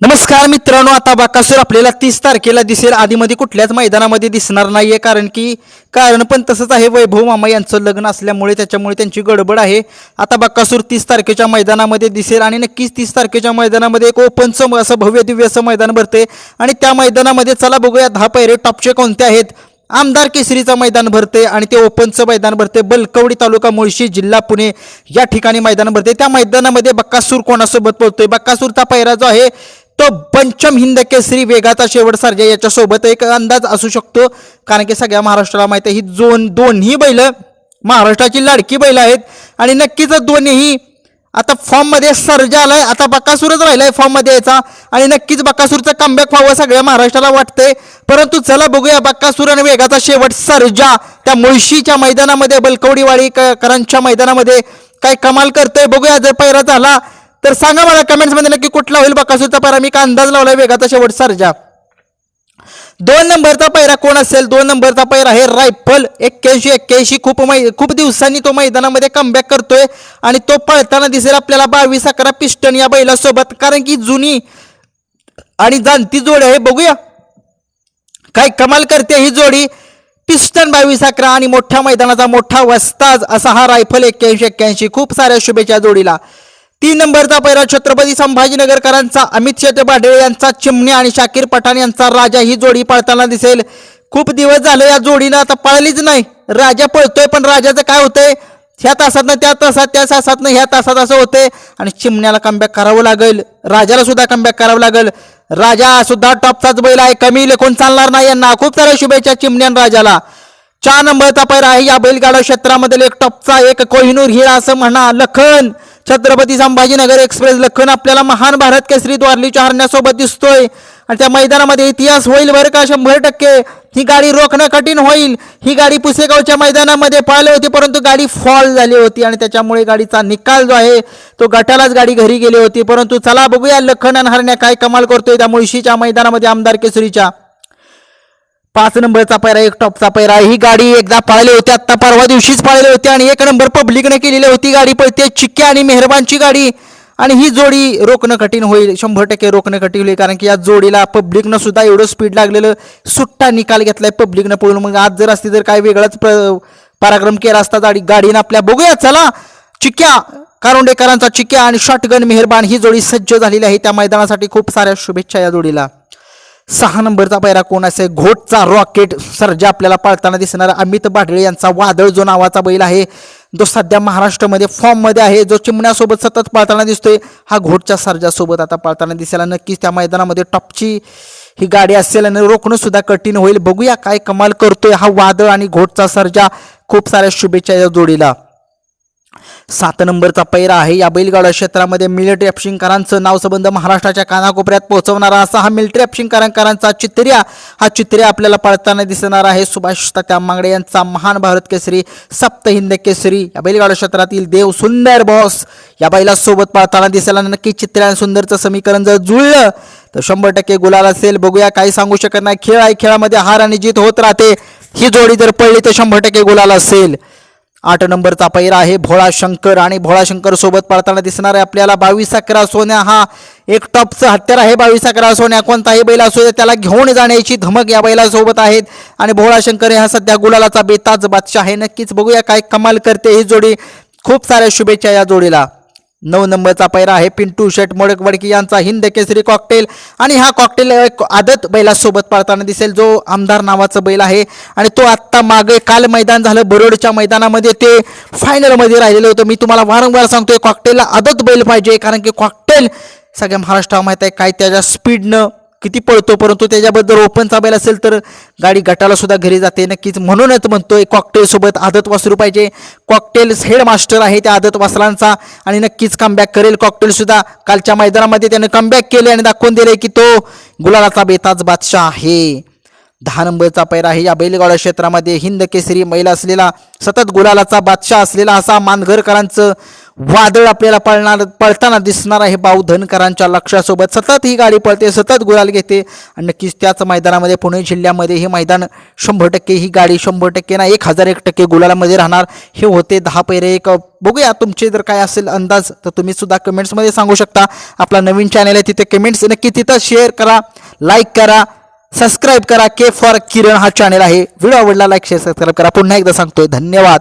नमस्कार मित्रांनो आता बाकासूर आपल्याला तीस तारखेला दिसेल. आधीमध्ये कुठल्याच मैदानामध्ये दिसणार नाहीये कारण की कारण पण तसंच आहे वैभव मामा यांचं लग्न असल्यामुळे त्याच्यामुळे त्यांची गडबड आहे. आता बाकासूर तीस तारखेच्या मैदानामध्ये दिसेल आणि नक्कीच तीस तारखेच्या मैदानामध्ये एक ओपनचं असं भव्य दिव्य असं मैदान भरते आणि त्या मैदानामध्ये चला बघूया दहा पैरे टॉपचे कोणते आहेत? आमदार केसरीचं मैदान भरते आणि ते ओपनचं मैदान भरते बलकवडी तालुका मुळशी जिल्हा पुणे या ठिकाणी मैदान भरते त्या मैदानामध्ये बक्कासूर कोणासोबत पोहोचतोय बक्कासूरचा पैरा जो आहे तो पंचम हिंद केसरी वेगाचा शेवट सर्जा याच्यासोबत एक अंदाज असू शकतो. कारण की सगळ्या महाराष्ट्राला माहिती आहे ही दोन दोन्ही बैल महाराष्ट्राची लाडकी बैल आहेत. आणि नक्कीच दोन्हीही आता फॉर्ममध्ये सर्जा आलाय. आता बकासूरच राहिलाय फॉर्ममध्ये यायचा. आणि नक्कीच बकासूरचं कमबॅक व्हावं सगळ्या महाराष्ट्राला वाटतंय. परंतु चला बघूया बक्कासूर आणि वेगाचा शेवट सर्जा. त्या मुळशीच्या मैदानामध्ये बलकवडीवाडी क- करांच्या मैदानामध्ये काय कमाल करतोय. बघूया जर पैरा झाला तर सांगा मला कमेंट्समध्ये नक्की कुठला होईल बकासूरचा पायरा मी का अंदाज लावलाय वेगाचा शेवट सारजा. दोन नंबरचा पैरा कोण असेल? दोन नंबरचा पैरा हे रायफल. एक्क्याऐंशी एक्क्याऐंशी खूप मै खूप दिवसांनी तो मैदानामध्ये कमबॅक करतोय आणि तो पळताना दिसेल आपल्याला बावीस अकरा पिस्टन या बैलासोबत. कारण की जुनी आणि जाणती जोडी आहे. बघूया. काय कमाल करते ही जोडी. पिस्टन बावीस अकरा आणि मोठ्या मैदानाचा मोठा वस्ताज असा हा रायफल एक्क्याऐंशी एक्क्याऐंशी. खूप साऱ्या शुभेच्छा जोडीला. तीन नंबरचा पैरा छत्रपती संभाजीनगरकरांचा अमित शेट बाडे यांचा चिमणे आणि शाकीर पठाण यांचा राजा ही जोडी पळताना दिसेल. खूप दिवस झाले या जोडीनं आता पळलीच नाही. राजा पळतोय पण राजाचं काय होतंय? ह्या तासातनं त्या तासात त्या तासातनं ह्या तासात असं होते आणि चिमण्याला कमबॅक करावं लागेल. राजाला सुद्धा कमबॅक करावं लागेल. राजा सुद्धा टॉपचाच बैल आहे. कमी लेखून चालणार नाही यांना. खूप साऱ्या शुभेच्छा चिमण्यान राजाला. चार नंबरचा पैरा आहे या बैलगाडा क्षेत्रामधील एक टॉपचा एक कोहिनूर हिरा असं म्हणा लखन. छत्रपती संभाजीनगर एक्सप्रेस लखन आपल्याला महान भारत केसरी द्वारलीच्या हरण्यासोबत दिसतोय. आणि त्या मैदानामध्ये इतिहास होईल बरं का शंभर टक्के. ही गाडी रोखणं कठीण होईल. ही गाडी पुसेगावच्या मैदानामध्ये पळाली होती परंतु गाडी फॉल झाली होती आणि त्याच्यामुळे गाडीचा निकाल जो आहे तो गटालाच गाडी घरी गेली होती. परंतु चला बघूया लखन आणि हरण्या काय कमाल करतोय त्या मुळशीच्या मैदानामध्ये आमदार केसरीच्या. पाच नंबरचा पैरा एक टॉपचा पैरा ही गाडी एकदा पळाली होती आता परवा दिवशीच पळाली होती आणि एक नंबर पब्लिकने केलेली होती गाडी. पळते चिक्क्या आणि मेहरबानची गाडी. आणि ही जोडी रोखणं कठीण होईल शंभर टक्के रोखणं कठीण होईल कारण की या जोडीला पब्लिकनं सुद्धा एवढं स्पीड लागलेलं सुट्टा निकाल घेतलाय पब्लिकनं पळून. मग आज जर असती तर काय वेगळाच पराक्रम केला असता गाडी गाडीनं आपल्या. बघूया चला. चिक्क्या कारोंडेकरांचा चिक्क्या आणि शॉटगन मेहरबान ही जोडी सज्ज झालेली आहे. त्या मैदानासाठी खूप साऱ्या शुभेच्छा या जोडीला. सहा नंबरचा पैरा कोण असे घोटचा रॉकेट. सर्जा आपल्याला पाळताना दिसणारा अमित बाटळे यांचा वादळ जो नावाचा बैल आहे जो सध्या महाराष्ट्रामध्ये फॉर्ममध्ये आहे जो चिमण्यासोबत सतत पाळताना दिसतोय हा घोटच्या सर्जासोबत आता पाळताना दिसायला नक्कीच त्या मैदानामध्ये टॉपची ही गाडी असेल आणि रोखणं सुद्धा कठीण होईल. बघूया काय कमाल करतोय हा वादळ आणि घोटचा सर्जा. खूप साऱ्या शुभेच्छा या जोडीला. सात नंबरचा पैरा आहे. या बैलगाडा क्षेत्रामध्ये मिलिटरी अफशिंकरांचं नाव संबंध महाराष्ट्राच्या कानाकोपऱ्यात पोहोचवणारा असा हा मिलिटरी अफशिंकरांकरांचा चित्र्या. हा चित्र्या आपल्याला पळताना दिसणार आहे. सुभाष तात्या मांगडे यांचा महान भारत केसरी सप्त हिंद केसरी. या बैलगाडा क्षेत्रातील देव सुंदर बॉस या बैलासोबत पळताना दिसायला नक्की चित्र्या आणि सुंदरचं समीकरण जर जुळलं तर शंभर टक्के गुलाल असेल. बघूया काही सांगू शकत नाही. खेळ आहे. खेळामध्ये हार आणि जीत होत राहते. ही जोडी जर पडली तर शंभर टक्के गुलाल असेल. आठ नंबरचा पैरा आहे भोळा शंकर आणि भोळा शंकर सोबत पळताना दिसणार आहे आपल्याला. बावीस अकरा सोन्या हा एक टॉपचं हत्यार आहे. बावीस अकरा सोन्या कोणताही बैल असू दे त्याला घेऊन जाण्याची धमक या बैलासोबत आहेत. आणि भोळा शंकर हा सध्या गुलालाचा बेताज बादशाह आहे. नक्कीच बघूया काय कमाल करते ही जोडी. खूप साऱ्या शुभेच्छा या जोडीला. नऊ नंबरचा पैरा आहे. पिंटू शेट मोडकवडकी यांचा हिंद केसरी कॉकटेल आणि हा कॉकटेल एक आदत बैलासोबत पाळताना दिसेल. जो आमदार नावाचा बैल आहे. आणि तो आत्ता मागे काल मैदान झालं. बरोडच्या मैदानामध्ये ते फायनलमध्ये राहिलेलं होतं. मी तुम्हाला वारंवार सांगतोय कॉकटेलला आदत बैल पाहिजे. कारण की कॉकटेल सगळ्या महाराष्ट्राला माहीत आहे. काय त्याच्या स्पीडनं किती पळतो परंतु त्याच्याबद्दल ओपन चाबायला असेल तर गाडी गटाला सुद्धा घरी जाते. नक्कीच म्हणूनच म्हणतोय कॉकटेल सोबत आदत वासरू पाहिजे. कॉकटेल हेड मास्टर आहे त्या आदत वासरांचा आणि नक्कीच कमबॅक करेल. कॉकटेल सुद्धा कालच्या मैदानामध्ये त्यानं कमबॅक केले आणि दाखवून दिले की तो गुलालाचा बेताज बादशाह आहे. दहा नंबरचा पैरा आहे. या बैलगाडा क्षेत्रामध्ये हिंद केसरी महिला असलेला सतत गुलालाचा बादशाह असलेला असा मानघरकरांचं वादळ आपल्याला पळणार पळताना दिसणार आहे. भाऊ धनकरांच्या लक्षासोबत सतत ही गाडी पळते सतत गुलाल घेते. आणि नक्कीच त्याच मैदानामध्ये पुणे जिल्ह्यामध्ये हे मैदान शंभर टक्के ही गाडी शंभर टक्के ना एक हजार एक टक्के गुलालामध्ये राहणार. हे होते दहा पैरे. एक बघूया तुमचे जर काय असेल अंदाज तर तुम्ही सुद्धा कमेंट्समध्ये सांगू शकता. आपला नवीन चॅनल आहे तिथे कमेंट्स नक्की तिथं शेअर करा लाईक करा सबस्क्राईब करा. के फॉर किरण हा चॅनल आहे. व्हिडिओ आवडला लाईक शेअर सबस्क्राईब करा. पुन्हा एकदा सांगतोय धन्यवाद.